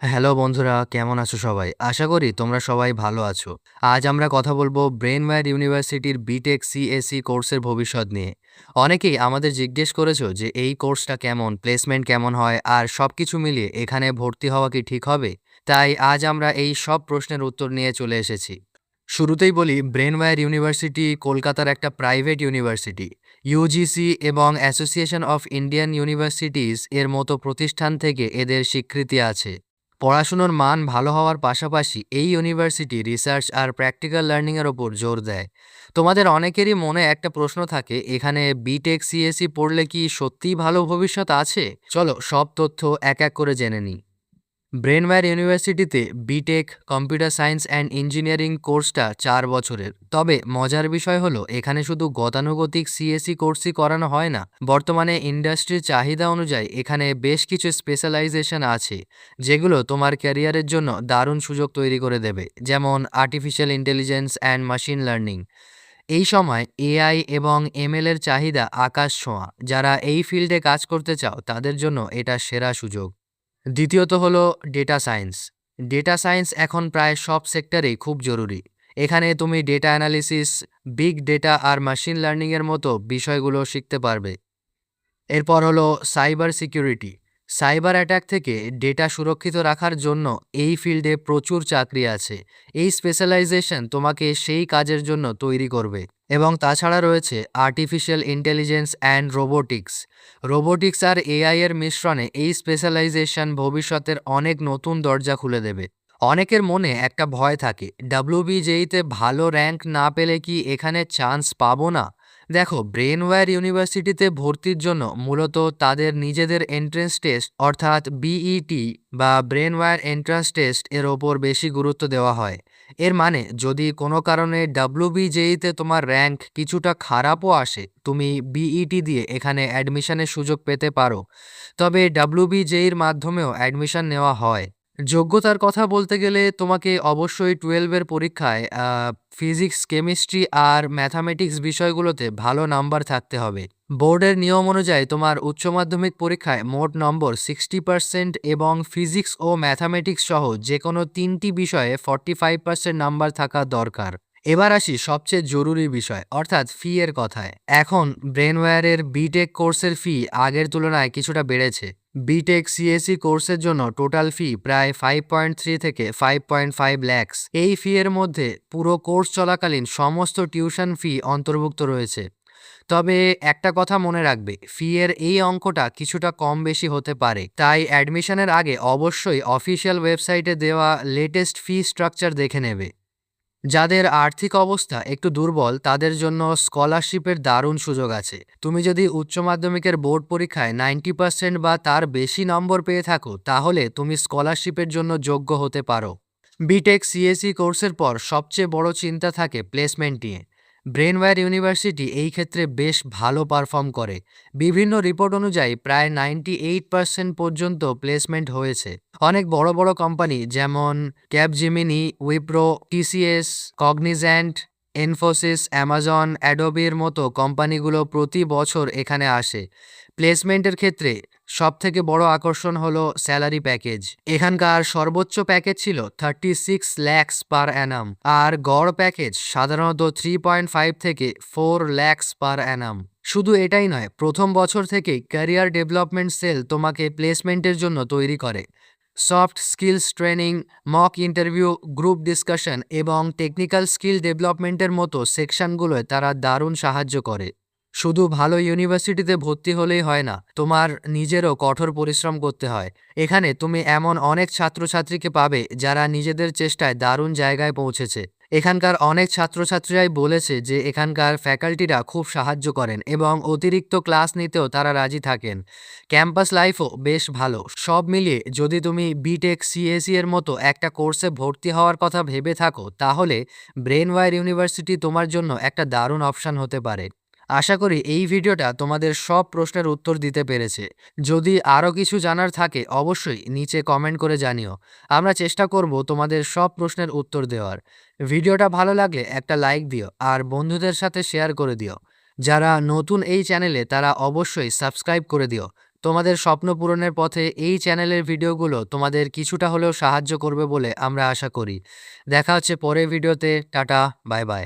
Hello বন্ধুরা, কেমন আছো সবাই? আশা করি তোমরা সবাই ভালো আছো। আজ আমরা কথা বলব ব্রেনওয়্যার ইউনিভার্সিটির বিটেক সিএসি কোর্সের ভবিষ্যৎ নিয়ে। অনেকেই আমাদের জিজ্ঞেস করেছ যে, এই কোর্সটা কেমন? প্লেসমেন্ট কেমন হয়? আর সব কিছু মিলিয়ে এখানে ভর্তি হওয়া কি ঠিক হবে? তাই আজ আমরা এই সব প্রশ্নের উত্তর নিয়ে চলে এসেছি। শুরুতেই বলি ব্রেনওয়্যার ইউনিভার্সিটি কলকাতার একটা প্রাইভেট ইউনিভার্সিটি। ইউজিসি এবং অ্যাসোসিয়েশন অফ ইন্ডিয়ান ইউনিভার্সিটিজ এর মতো প্রতিষ্ঠান থেকে এদের স্বীকৃতি আছে। পড়াশুনোর মান ভালো হওয়ার পাশাপাশি এই ইউনিভার্সিটি রিসার্চ আর প্র্যাকটিক্যাল লার্নিংয়ের ওপর জোর দেয়। তোমাদের অনেকেরই মনে একটা প্রশ্ন থাকে, এখানে বিটেক সিএসি পড়লে কি সত্যিই ভালো ভবিষ্যৎ আছে? চলো সব তথ্য এক এক করে জেনে নিই। ব্রেনওয়্যার ইউনিভার্সিটিতে BTech, computer science and engineering কোর্সটা চার বছরের। তবে মজার বিষয় হলো, এখানে শুধু গতানুগতিক সিএসি কোর্সই করানো হয় না, বর্তমানে ইন্ডাস্ট্রির চাহিদা অনুযায়ী এখানে বেশ কিছু স্পেশালাইজেশন আছে, যেগুলো তোমার ক্যারিয়ারের জন্য দারুণ সুযোগ তৈরি করে দেবে, যেমন artificial intelligence and machine learning. এই সময় এআই এবং এমএল এর চাহিদা আকাশ ছোঁয়া, যারা এই ফিল্ডে কাজ করতে চাও, তাদের জন্য এটা সেরা সুযোগ। দ্বিতীয়ত হলো ডেটা সায়েন্স। ডেটা সায়েন্স এখন প্রায় সব সেক্টরেই খুব জরুরি। এখানে তুমি ডেটা অ্যানালিসিস, বিগ ডেটা আর মেশিন লার্নিংয়ের মতো বিষয়গুলো শিখতে পারবে। এরপর হলো সাইবার সিকিউরিটি। সাইবার অ্যাটাক থেকে ডেটা সুরক্ষিত রাখার জন্য এই ফিল্ডে প্রচুর চাকরি আছে। এই স্পেশালাইজেশন তোমাকে সেই কাজের জন্য তৈরি করবে। এবং তাছাড়া রয়েছে artificial intelligence and robotics. Robotics R AI এর মিশ্রণে এই স্পেশালাইজেশন ভবিষ্যতের অনেক নতুন দরজা খুলে দেবে। অনেকের মনে একটা ভয় থাকে, ডাব্লিউবিজেইতে ভালো র্যাঙ্ক না পেলে কি এখানে চান্স পাবো না? দেখো ব্রেনওয়্যার ইউনিভার্সিটিতে ভর্তির জন্য মূলত তাদের নিজেদের এন্ট্রেন্স টেস্ট অর্থাৎ বিইটি বা ব্রেনওয়্যার এন্ট্রান্স টেস্ট এর ওপর বেশি গুরুত্ব দেওয়া হয়। এর মানে যদি কোনো কারণে ডাব্লিউবিজেইতে তোমার র্যাঙ্ক কিছুটা খারাপও আসে, তুমি বিইটি দিয়ে এখানে অ্যাডমিশনের সুযোগ পেতে পারো। তবে ডাব্লিউবিজেইর মাধ্যমেও অ্যাডমিশন নেওয়া হয়। যোগ্যতার কথা বলতে গেলে তোমাকে অবশ্যই টুয়েলভের পরীক্ষায় ফিজিক্স কেমিস্ট্রি আর ম্যাথামেটিক্স বিষয়গুলোতে ভালো নাম্বার থাকতে হবে। বোর্ডের নিয়ম অনুযায়ী তোমার উচ্চ মাধ্যমিক পরীক্ষায় মোট নম্বর সিক্সটি পার্সেন্ট এবং ফিজিক্স ও ম্যাথামেটিক্স সহ যে কোনো তিনটি বিষয়ে ফর্টি ফাইভ পার্সেন্ট নাম্বার থাকা দরকার। এবার আসি সবচেয়ে জরুরি বিষয়, অর্থাৎ ফি এর কথায়। এখন ব্রেনওয়্যারের বিটেক কোর্সের ফি আগের তুলনায় কিছুটা বেড়েছে। বিটেক সিএসি কোর্সের জন্য টোটাল ফি প্রায় ফাইভ পয়েন্ট থ্রি থেকে ফাইভ পয়েন্ট ফাইভ ল্যাক্স এই ফি এর মধ্যে পুরো কোর্স চলাকালীন সমস্ত টিউশন ফি অন্তর্ভুক্ত রয়েছে। তবে একটা কথা মনে রাখবে ফি এর এই অঙ্কটা কিছুটা কম বেশি হতে পারে। তাই অ্যাডমিশনের আগে অবশ্যই অফিসিয়াল ওয়েবসাইটে দেওয়া লেটেস্ট ফি স্ট্রাকচার দেখে নেবে। যাদের আর্থিক অবস্থা একটু দুর্বল, তাদের জন্য স্কলারশিপের দারুণ সুযোগ আছে। তুমি যদি উচ্চ মাধ্যমিকের বোর্ড পরীক্ষায় নাইনটি পার্সেন্ট বা তার বেশি নম্বর পেয়ে থাকো, তাহলে তুমি স্কলারশিপের জন্য যোগ্য হতে পারো। বিটেক সিএসি কোর্সের পর সবচেয়ে বড় চিন্তা থাকে প্লেসমেন্ট নিয়ে। ব্রেনওয়্যার ইউনিভার্সিটি এই ক্ষেত্রে বেশ ভালো পারফর্ম করে। বিভিন্ন রিপোর্ট অনুযায়ী প্রায় নাইনটি এইট পার্সেন্ট পর্যন্ত প্লেসমেন্ট হয়েছে। অনেক বড় বড় কোম্পানি যেমন Capgemini Wipro TCS Cognizant Infosys Amazon অ্যাডোবির মতো কোম্পানিগুলো প্রতি বছর এখানে আসে। প্লেসমেন্টের ক্ষেত্রে সব থেকে বড় আকর্ষণ হলো স্যালারি প্যাকেজ। এখানকার সর্বোচ্চ প্যাকেজ ছিল thirty six lakhs per annum আর গড় প্যাকেজ সাধারণত থ্রি পয়েন্ট ফাইভ থেকে ফোর ল্যাক্স পার অ্যানাম শুধু এটাই নয়, প্রথম বছর থেকেই ক্যারিয়ার ডেভেলপমেন্ট সেল তোমাকে প্লেসমেন্টের জন্য তৈরি করে। Soft skills training mock interview group discussion এবং টেকনিক্যাল স্কিল ডেভেলপমেন্টের মতো সেকশনগুলোয় তারা দারুণ সাহায্য করে। শুধু ভালো ইউনিভার্সিটিতে ভর্তি হলেই হয় না, তোমার নিজেরও কঠোর পরিশ্রম করতে হয়। এখানে তুমি এমন অনেক ছাত্রছাত্রীকে পাবে যারা নিজেদের চেষ্টায় দারুণ জায়গায় পৌঁছেছে। এখানকার অনেক ছাত্রছাত্রীরাই বলেছে যে এখানকার ফ্যাকাল্টিরা খুব সাহায্য করেন এবং অতিরিক্ত ক্লাস নিতেও তারা রাজি থাকেন। ক্যাম্পাস লাইফও বেশ ভালো। সব মিলিয়ে যদি তুমি বিটেক সিএসি এর মতো একটা কোর্সে ভর্তি হওয়ার কথা ভেবে থাকো, তাহলে ব্রেনওয়্যার ইউনিভার্সিটি তোমার জন্য একটা দারুণ অপশান হতে পারে। আশা করি এই ভিডিওটা তোমাদের সব প্রশ্নের উত্তর দিতে পেরেছে। যদি আরও কিছু জানার থাকে, অবশ্যই নিচে কমেন্ট করে জানিও। আমরা চেষ্টা করব তোমাদের সব প্রশ্নের উত্তর দেওয়ার। ভিডিওটা ভালো লাগলে একটা লাইক দিও আর বন্ধুদের সাথে শেয়ার করে দিও। যারা নতুন এই চ্যানেলে তারা অবশ্যই সাবস্ক্রাইব করে দিও। তোমাদের স্বপ্ন পূরণের পথে এই চ্যানেলের ভিডিওগুলো তোমাদের কিছুটা হলেও সাহায্য করবে বলে আমরা আশা করি। দেখা হচ্ছে পরের ভিডিওতে। Tata bye bye